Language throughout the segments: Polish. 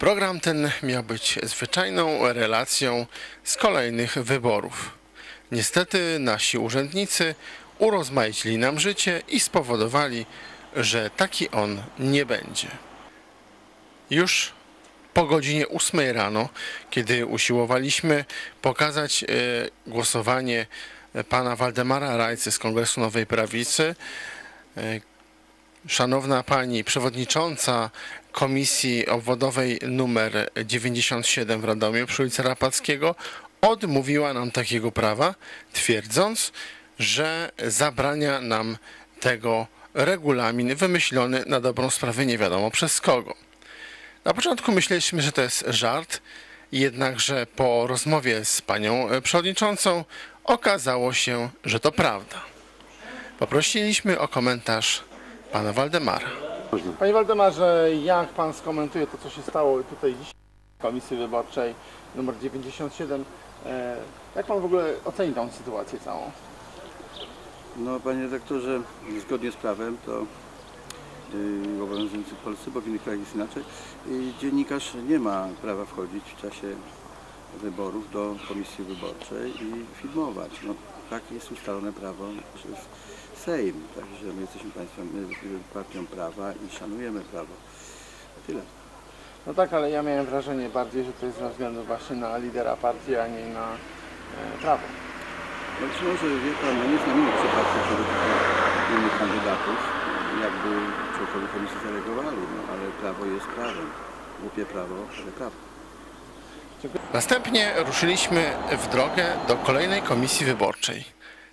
Program ten miał być zwyczajną relacją z kolejnych wyborów. Niestety nasi urzędnicy urozmaicili nam życie i spowodowali, że taki on nie będzie. Już po godzinie 8 rano, kiedy usiłowaliśmy pokazać e, głosowanie pana Waldemara Rajcy z Kongresu Nowej Prawicy, e, szanowna pani przewodnicząca Komisji Obwodowej numer 97 w Radomiu przy ulicy Rapackiego odmówiła nam takiego prawa, twierdząc, że zabrania nam tego regulamin wymyślony na dobrą sprawę nie wiadomo przez kogo. Na początku myśleliśmy, że to jest żart, jednakże po rozmowie z panią przewodniczącą okazało się, że to prawda. Poprosiliśmy o komentarz pana Waldemara. Panie Waldemarze, jak pan skomentuje to, co się stało tutaj dziś w Komisji Wyborczej numer 97? E, Jak pan w ogóle oceni tą sytuację całą? No panie redaktorze, zgodnie z prawem to yy, obowiązujący w Polsce, bo w innych krajach jest inaczej, yy, dziennikarz nie ma prawa wchodzić w czasie wyborów do komisji wyborczej i filmować. No, takie jest ustalone prawo przez Sejm, także my jesteśmy państwem, partią prawa i szanujemy prawo. Tyle. No tak, ale ja miałem wrażenie bardziej, że to jest ze względu właśnie na lidera partii, a nie na e, prawo. No być może, wie pan, no nie znam innych przypadków, innych kandydatów, jakby członkowie komisji zareagowali, no ale prawo jest prawem. Głupie prawo, ale prawo. Następnie ruszyliśmy w drogę do kolejnej komisji wyborczej.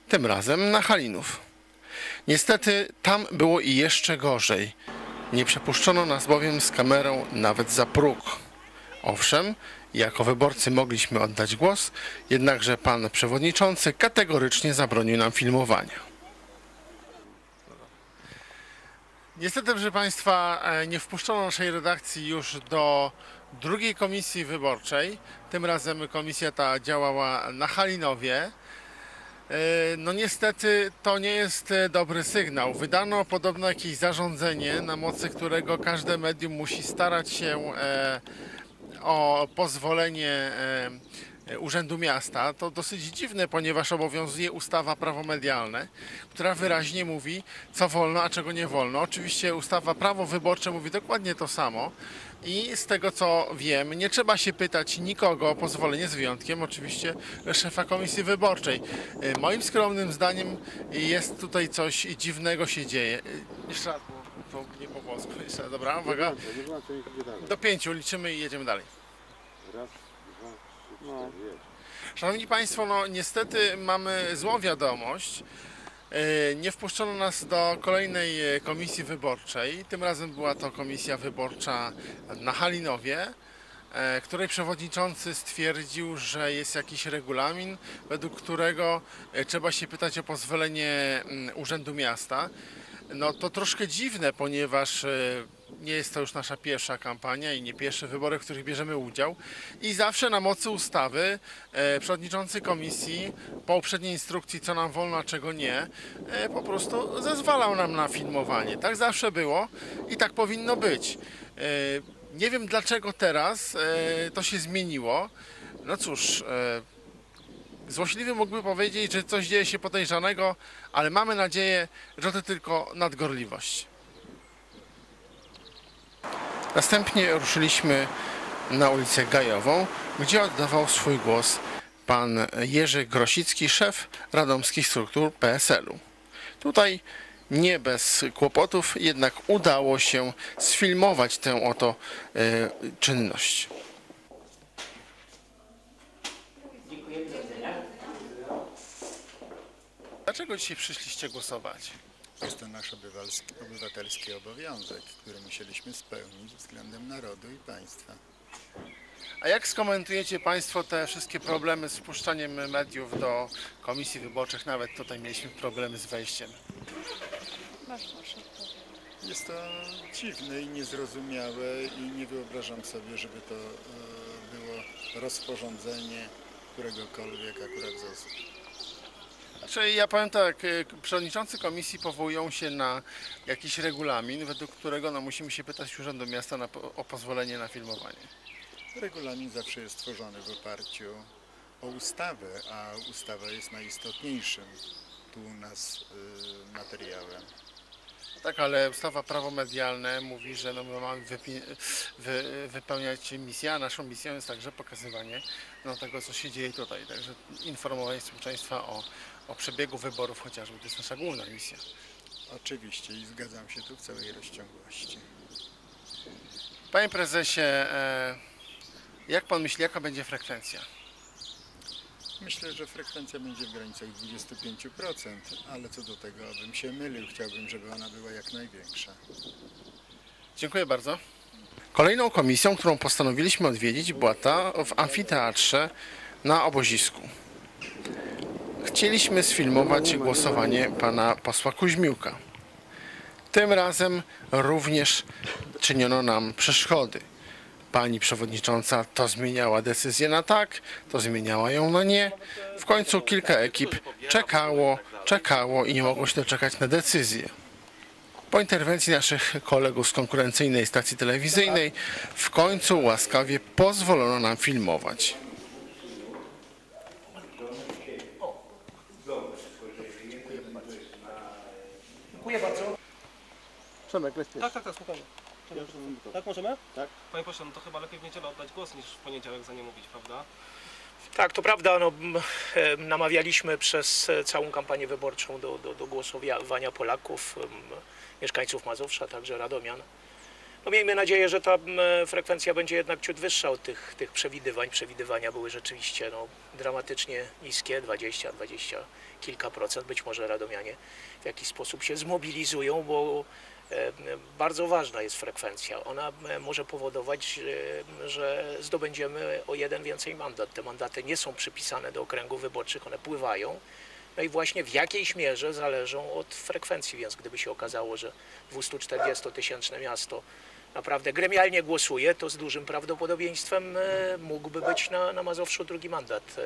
Tym razem na Halinów. Niestety tam było i jeszcze gorzej. Nie przepuszczono nas bowiem z kamerą nawet za próg. Owszem, jako wyborcy mogliśmy oddać głos, jednakże pan przewodniczący kategorycznie zabronił nam filmowania. Niestety, proszę Państwa, e, nie wpuszczono naszej redakcji już do drugiej komisji wyborczej. Tym razem komisja ta działała na Halinowie. E, No niestety to nie jest e, dobry sygnał. Wydano podobno jakieś zarządzenie, na mocy którego każde medium musi starać się e, o pozwolenie Urzędu Miasta. To dosyć dziwne, ponieważ obowiązuje ustawa prawo medialne, która wyraźnie mówi, co wolno, a czego nie wolno. Oczywiście ustawa prawo wyborcze mówi dokładnie to samo. I z tego co wiem, nie trzeba się pytać nikogo o pozwolenie, z wyjątkiem oczywiście szefa komisji wyborczej. E, Moim skromnym zdaniem jest tutaj coś dziwnego się dzieje. E, Jeszcze raz, bo to nie po włosku. Jeszcze raz, dobra, uwaga. Do pięciu liczymy i jedziemy dalej. Szanowni Państwo, no niestety mamy złą wiadomość. E, Nie wpuszczono nas do kolejnej e, komisji wyborczej. Tym razem była to komisja wyborcza na Halinowie, e, której przewodniczący stwierdził, że jest jakiś regulamin, według którego trzeba się pytać o pozwolenie mm, Urzędu Miasta. No to troszkę dziwne, ponieważ nie jest to już nasza pierwsza kampania i nie pierwsze wybory, w których bierzemy udział. I zawsze na mocy ustawy e, przewodniczący komisji po uprzedniej instrukcji, co nam wolno, a czego nie, e, po prostu zezwalał nam na filmowanie. Tak zawsze było i tak powinno być. E, nie wiem dlaczego teraz e, to się zmieniło. No cóż, e, Złośliwy mógłby powiedzieć, że coś dzieje się podejrzanego, ale mamy nadzieję, że to tylko nadgorliwość. Następnie ruszyliśmy na ulicę Gajową, gdzie oddawał swój głos pan Jerzy Grosicki, szef radomskich struktur PSL-u. Tutaj nie bez kłopotów, jednak udało się sfilmować tę oto e, czynność. Dlaczego dzisiaj przyszliście głosować? Jest to nasz obywatelski, obywatelski obowiązek, który musieliśmy spełnić względem narodu i państwa. A jak skomentujecie Państwo te wszystkie problemy z wpuszczaniem mediów do komisji wyborczych? Nawet tutaj mieliśmy problemy z wejściem. Jest to dziwne i niezrozumiałe i nie wyobrażam sobie, żeby to e, było rozporządzenie któregokolwiek akurat z osób. Znaczy, ja powiem tak, y, przewodniczący komisji powołują się na jakiś regulamin, według którego no, musimy się pytać Urzędu Miasta na, o pozwolenie na filmowanie. Regulamin zawsze jest tworzony w oparciu o ustawę, a ustawa jest najistotniejszym tu u nas y, materiałem. Tak, ale ustawa prawo medialne mówi, że no, my mamy wy, wypełniać misję, a naszą misją jest także pokazywanie no, tego, co się dzieje tutaj. Także informowanie społeczeństwa o, o przebiegu wyborów chociażby. To jest nasza główna misja. Oczywiście i zgadzam się tu w całej rozciągłości. Panie prezesie, e, jak pan myśli, jaka będzie frekwencja? Myślę, że frekwencja będzie w granicach 25%, ale co do tego, abym się mylił, chciałbym, żeby ona była jak największa. Dziękuję bardzo. Kolejną komisją, którą postanowiliśmy odwiedzić, była ta w amfiteatrze na obozisku. Chcieliśmy sfilmować głosowanie pana posła Kuźmiuka. Tym razem również czyniono nam przeszkody. Pani przewodnicząca to zmieniała decyzję na tak, to zmieniała ją na nie. W końcu kilka ekip czekało, czekało i nie mogło się doczekać na decyzję. Po interwencji naszych kolegów z konkurencyjnej stacji telewizyjnej w końcu łaskawie pozwolono nam filmować. Dziękuję bardzo. Przemek, bezpiecznie. Tak, tak, tak, słuchamy. Tak możemy? Tak. Panie pośle, no to chyba lepiej w niedzielę oddać głos niż w poniedziałek za nie mówić, prawda? Tak, to prawda. No, e, namawialiśmy przez e, całą kampanię wyborczą do, do, do głosowania Polaków, mieszkańców Mazowsza, także Radomian. No, miejmy nadzieję, że ta frekwencja będzie jednak ciut wyższa od tych, tych przewidywań. Przewidywania były rzeczywiście no, dramatycznie niskie, 20, 20 kilka procent. Być może Radomianie w jakiś sposób się zmobilizują, bo bardzo ważna jest frekwencja. Ona m, może powodować, e, że zdobędziemy o jeden więcej mandat. Te mandaty nie są przypisane do okręgów wyborczych, one pływają. No i właśnie w jakiejś mierze zależą od frekwencji, więc gdyby się okazało, że 240-tysięczne miasto naprawdę gremialnie głosuje, to z dużym prawdopodobieństwem e, mógłby być na, na Mazowszu drugi mandat e,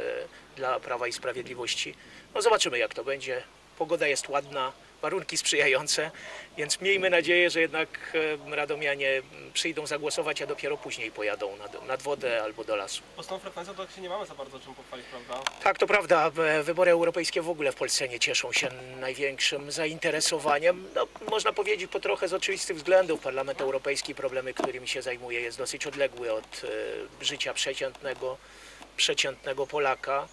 dla Prawa i Sprawiedliwości. No zobaczymy jak to będzie. Pogoda jest ładna, warunki sprzyjające, więc miejmy nadzieję, że jednak radomianie przyjdą zagłosować, a dopiero później pojadą nad, nad wodę albo do lasu. Bo z tą frekwencją to się nie mamy za bardzo czym pochwalić, prawda? Tak, to prawda. Wybory europejskie w ogóle w Polsce nie cieszą się największym zainteresowaniem. No, można powiedzieć po trochę z oczywistych względów. Parlament Europejski, problemy, którymi się zajmuje, jest dosyć odległy od e, życia przeciętnego, przeciętnego Polaka.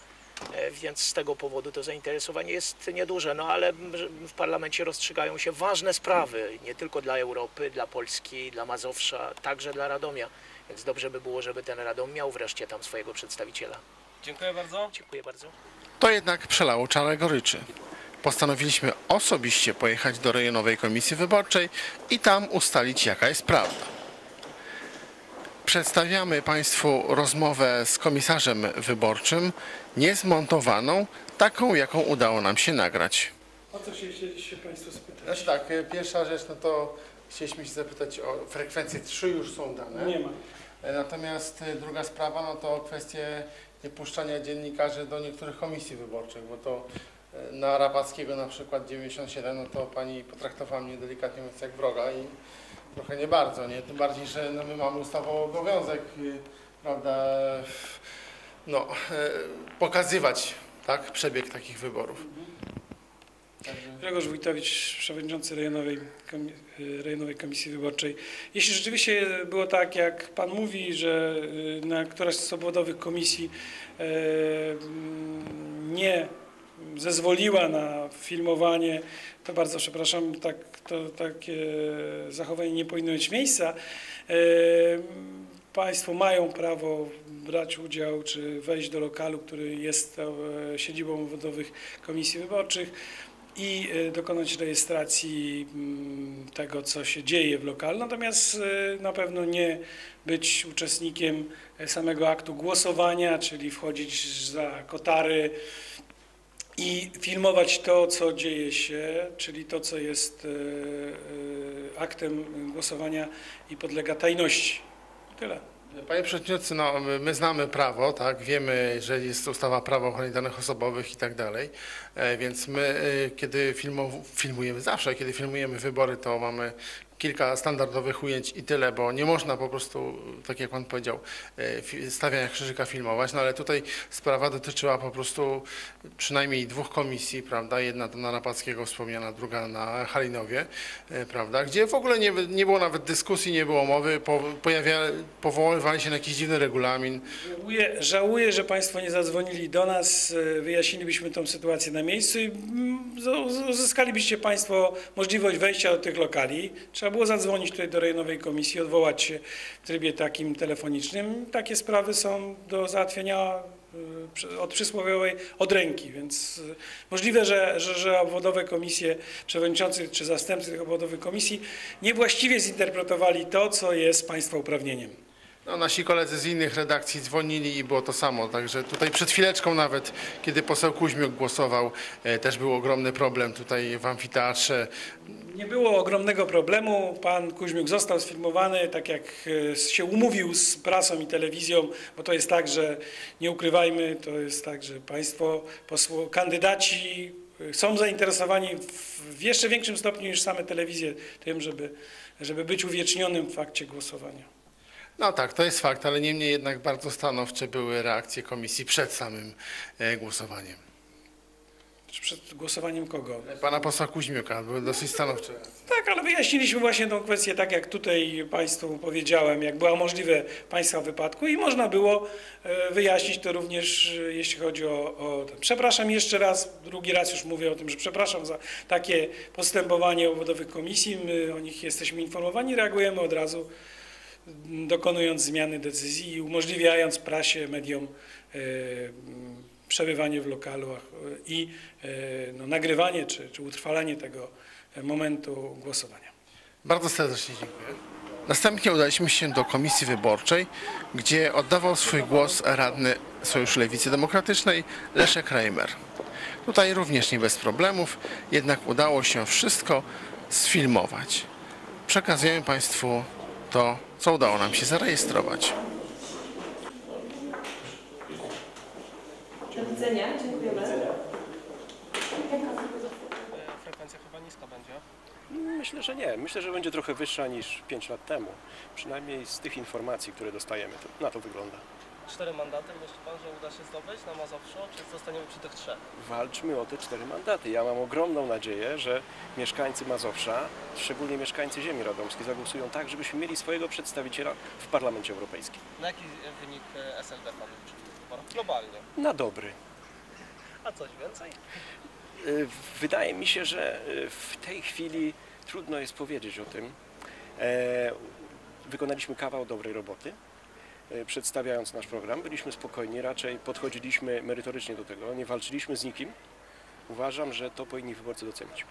E, Więc z tego powodu to zainteresowanie jest nieduże, no ale w parlamencie rozstrzygają się ważne sprawy, nie tylko dla Europy, dla Polski, dla Mazowsza, także dla Radomia. Więc dobrze by było, żeby ten Radom miał wreszcie tam swojego przedstawiciela. Dziękuję bardzo. Dziękuję bardzo. To jednak przelało czarę goryczy. Postanowiliśmy osobiście pojechać do rejonowej komisji wyborczej i tam ustalić jaka jest prawda. Przedstawiamy Państwu rozmowę z komisarzem wyborczym, niezmontowaną, taką jaką udało nam się nagrać. O co się chcieliście Państwo spytać? Znaczy tak, pierwsza rzecz, no to chcieliśmy się zapytać o frekwencje 3 już są dane. Nie ma. E, Natomiast e, druga sprawa, no to kwestie niepuszczania dziennikarzy do niektórych komisji wyborczych, bo to e, na Rapackiego na przykład 97, no to pani potraktowała mnie delikatnie mówiąc jak wroga i trochę nie bardzo, nie? Tym bardziej, że no, my mamy ustawowy obowiązek, y, prawda, no, e, pokazywać, tak, przebieg takich wyborów. Także... Grzegorz Wójtowicz, przewodniczący rejonowej, y, rejonowej Komisji Wyborczej. Jeśli rzeczywiście było tak, jak Pan mówi, że y, na któraś z obwodowych komisji mm, nie zezwoliła na filmowanie, to bardzo przepraszam, tak, to, takie zachowanie nie powinno mieć miejsca. E, Państwo mają prawo brać udział czy wejść do lokalu, który jest e, siedzibą obwodowych komisji wyborczych i e, dokonać rejestracji mm, tego, co się dzieje w lokalu. Natomiast na pewno nie być uczestnikiem samego aktu głosowania, czyli wchodzić za kotary i filmować to, co dzieje się, czyli to, co jest e, e, aktem głosowania i podlega tajności. Tyle. Panie Przewodniczący, no, my- my znamy prawo, tak, wiemy, że jest ustawa prawo o ochronie danych osobowych i tak dalej, e, więc my, kiedy filmujemy, zawsze, kiedy filmujemy wybory, to mamy kilka standardowych ujęć i tyle, bo nie można po prostu, tak jak Pan powiedział, e, stawiania krzyżyka filmować, no ale tutaj sprawa dotyczyła po prostu przynajmniej dwóch komisji, prawda, jedna na Napackiego wspomniana, druga na Halinowie, e, prawda, gdzie w ogóle nie, nie było nawet dyskusji, nie było mowy, po, pojawia, powoływali się na jakiś dziwny regulamin, Żałuję, żałuję, że Państwo nie zadzwonili do nas, e, wyjaśnilibyśmy tą sytuację na miejscu i mm, uzyskalibyście Państwo możliwość wejścia do tych lokali. Trzeba było zadzwonić tutaj do rejonowej komisji, odwołać się w trybie takim telefonicznym. Takie sprawy są do załatwienia przy- od przysłowiowej od ręki, więc e, możliwe, że, że, że obwodowe komisje, przewodniczący czy zastępcy tych obwodowych komisji niewłaściwie zinterpretowali to, co jest Państwa uprawnieniem. No, nasi koledzy z innych redakcji dzwonili i było to samo, także tutaj przed chwileczką nawet, kiedy poseł Kuźmiuk głosował, e, też był ogromny problem tutaj w amfiteatrze. Nie było ogromnego problemu. Pan Kuźmiuk został sfilmowany, tak jak e, się umówił z prasą i telewizją, bo to jest tak, że nie ukrywajmy, to jest tak, że państwo, posło, kandydaci e, są zainteresowani w, jeszcze większym stopniu niż same telewizje tym, żeby, żeby być uwiecznionym w fakcie głosowania. No tak, to jest fakt, ale niemniej jednak bardzo stanowcze były reakcje komisji przed samym e, głosowaniem. Przed głosowaniem kogo? Pana posła Kuźmiuka były dosyć stanowcze. Tak, ale wyjaśniliśmy właśnie tą kwestię tak, jak tutaj Państwu powiedziałem, jak była możliwe Państwa wypadku i można było e, wyjaśnić to również, e, jeśli chodzi o, o. Przepraszam jeszcze raz, drugi raz już mówię o tym, że przepraszam za takie postępowanie obwodowych komisji. My o nich jesteśmy informowani, reagujemy od razu, dokonując zmiany decyzji i umożliwiając prasie, mediom e, przebywanie w lokalu a- i e, no, nagrywanie czy, czy utrwalanie tego e, momentu głosowania. Bardzo serdecznie dziękuję. Następnie udaliśmy się do komisji wyborczej, gdzie oddawał swój głos radny Sojuszu Lewicy Demokratycznej Leszek Reimer. Tutaj również nie bez problemów, jednak udało się wszystko sfilmować. Przekazujemy Państwu to, co udało nam się zarejestrować. Do widzenia, dziękujemy. Frekwencja chyba niska będzie. Myślę, że nie. Myślę, że będzie trochę wyższa niż 5 lat temu. Przynajmniej z tych informacji, które dostajemy. To, na to wygląda. Cztery mandaty, myśli Pan, że uda się zdobyć na Mazowszu, czy zostaniemy przy tych trzech? Walczmy o te cztery mandaty. Ja mam ogromną nadzieję, że mieszkańcy Mazowsza, szczególnie mieszkańcy ziemi radomskiej, zagłosują tak, żebyśmy mieli swojego przedstawiciela w Parlamencie Europejskim. Na jaki e, wynik e, SLD Pan liczy w tych wyborach? Globalnie. Na dobry. A coś więcej? Y, Wydaje mi się, że y, w tej chwili trudno jest powiedzieć o tym. E, Wykonaliśmy kawał dobrej roboty, e, przedstawiając nasz program. Byliśmy spokojni, raczej podchodziliśmy merytorycznie do tego, nie walczyliśmy z nikim. Uważam, że to powinni wyborcy docenić.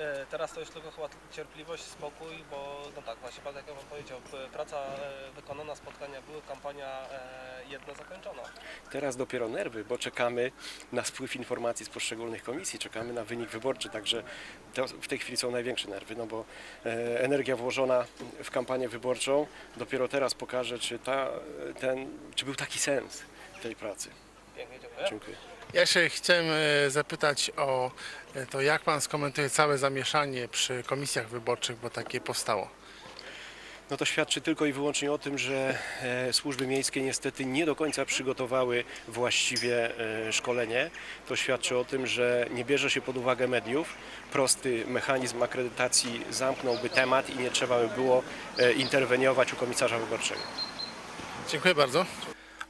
E, Teraz to już tylko chyba cierpliwość, spokój, bo no tak, właśnie Pan jak powiedział, praca e, wykonana, spotkania były, kampania e, jedna zakończona. Teraz dopiero nerwy, bo czekamy na spływ informacji z poszczególnych komisji, czekamy na wynik wyborczy, także w tej chwili są największe nerwy, no bo energia włożona w kampanię wyborczą dopiero teraz pokaże, czy, ta, ten, czy był taki sens tej pracy. Pięknie, dziękuję. Dziękuję. Ja się chciałem e, zapytać o e, to, jak Pan skomentuje całe zamieszanie przy komisjach wyborczych, bo takie powstało. No to świadczy tylko i wyłącznie o tym, że e, służby miejskie niestety nie do końca przygotowały właściwie szkolenie. To świadczy o tym, że nie bierze się pod uwagę mediów. Prosty mechanizm akredytacji zamknąłby temat i nie trzeba by było interweniować u komisarza wyborczego. Dziękuję bardzo.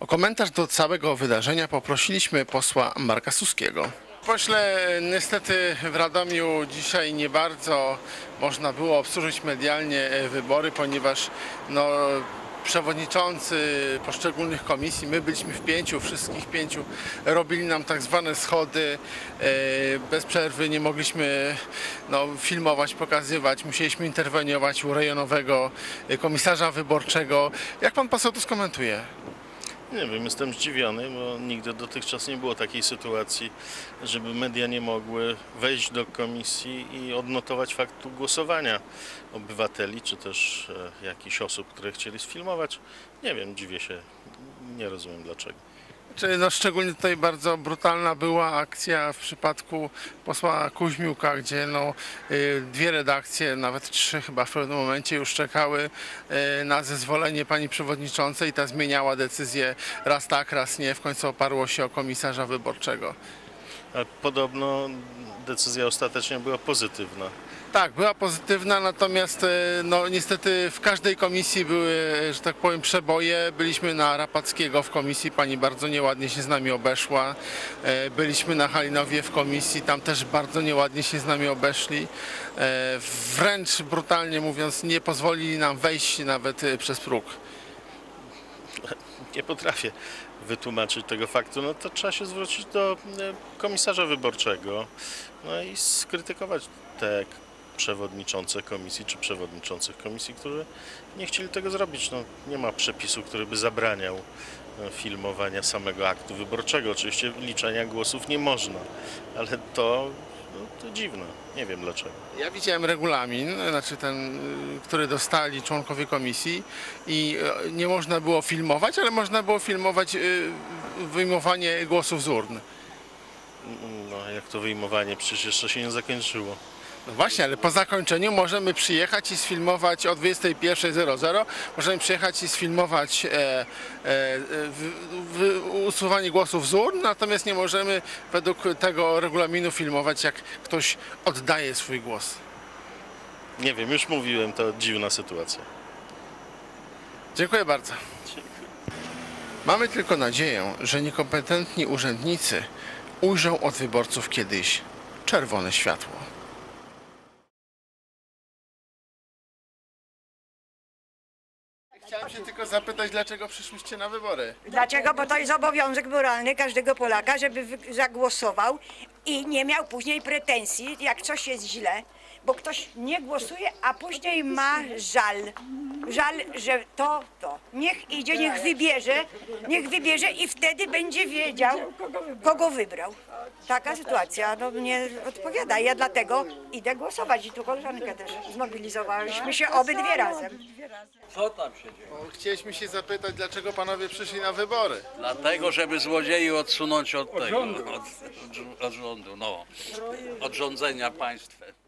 O komentarz do całego wydarzenia poprosiliśmy posła Marka Suskiego. Pośle, niestety w Radomiu dzisiaj nie bardzo można było obsłużyć medialnie e, wybory, ponieważ no, przewodniczący poszczególnych komisji, my byliśmy w pięciu, wszystkich pięciu, robili nam tak zwane schody, e, bez przerwy nie mogliśmy no, filmować, pokazywać, musieliśmy interweniować u rejonowego e, komisarza wyborczego. Jak pan poseł to skomentuje? Nie wiem, jestem zdziwiony, bo nigdy dotychczas nie było takiej sytuacji, żeby media nie mogły wejść do komisji i odnotować faktu głosowania obywateli, czy też e, jakichś osób, które chcieli sfilmować. Nie wiem, dziwię się, nie rozumiem dlaczego. No szczególnie tutaj bardzo brutalna była akcja w przypadku posła Kuźmiuka, gdzie no, y, dwie redakcje, nawet trzy chyba w pewnym momencie już czekały y, na zezwolenie pani przewodniczącej ta zmieniała decyzję raz tak, raz nie. W końcu oparło się o komisarza wyborczego. A podobno decyzja ostatecznie była pozytywna. Tak, była pozytywna, natomiast e, no, niestety w każdej komisji były, że tak powiem, przeboje. Byliśmy na Rapackiego w komisji, pani bardzo nieładnie się z nami obeszła. E, Byliśmy na Halinowie w komisji, tam też bardzo nieładnie się z nami obeszli. E, Wręcz brutalnie mówiąc, nie pozwolili nam wejść nawet e, przez próg. nie potrafię wytłumaczyć tego faktu, no to trzeba się zwrócić do e, komisarza wyborczego no i skrytykować te przewodniczące komisji czy przewodniczących komisji, którzy nie chcieli tego zrobić. No, nie ma przepisu, który by zabraniał e, filmowania samego aktu wyborczego. Oczywiście liczenia głosów nie można, ale to, no, to dziwne. Nie wiem dlaczego. Ja widziałem regulamin, znaczy ten, y, który dostali członkowie komisji i y, nie można było filmować, ale można było filmować y, wyjmowanie głosów z urn. No, jak to wyjmowanie, przecież jeszcze się nie zakończyło. No właśnie, ale po zakończeniu możemy przyjechać i sfilmować o 21.00, możemy przyjechać i sfilmować e, e, w, w, usuwanie głosów z urn, natomiast nie możemy według tego regulaminu filmować, jak ktoś oddaje swój głos. Nie wiem, już mówiłem, to dziwna sytuacja. Dziękuję bardzo. Mamy tylko nadzieję, że niekompetentni urzędnicy ujrzą od wyborców kiedyś czerwone światło. Się tylko zapytać, dlaczego przyszłyście na wybory? Dlaczego? Bo to jest obowiązek moralny każdego Polaka, żeby zagłosował i nie miał później pretensji, jak coś jest źle, bo ktoś nie głosuje, a później ma żal. Żal, że to, to. Niech idzie, niech wybierze, niech wybierze i wtedy będzie wiedział, kogo wybrał. Taka sytuacja no, mnie odpowiada. Ja dlatego idę głosować i tu koleżankę też zmobilizowałyśmy się obydwie razem. Co tam się dzieje? Bo chcieliśmy się zapytać, dlaczego panowie przyszli na wybory? Dlatego, żeby złodziei odsunąć od tego, od, od rządu, no, od rządzenia państwem.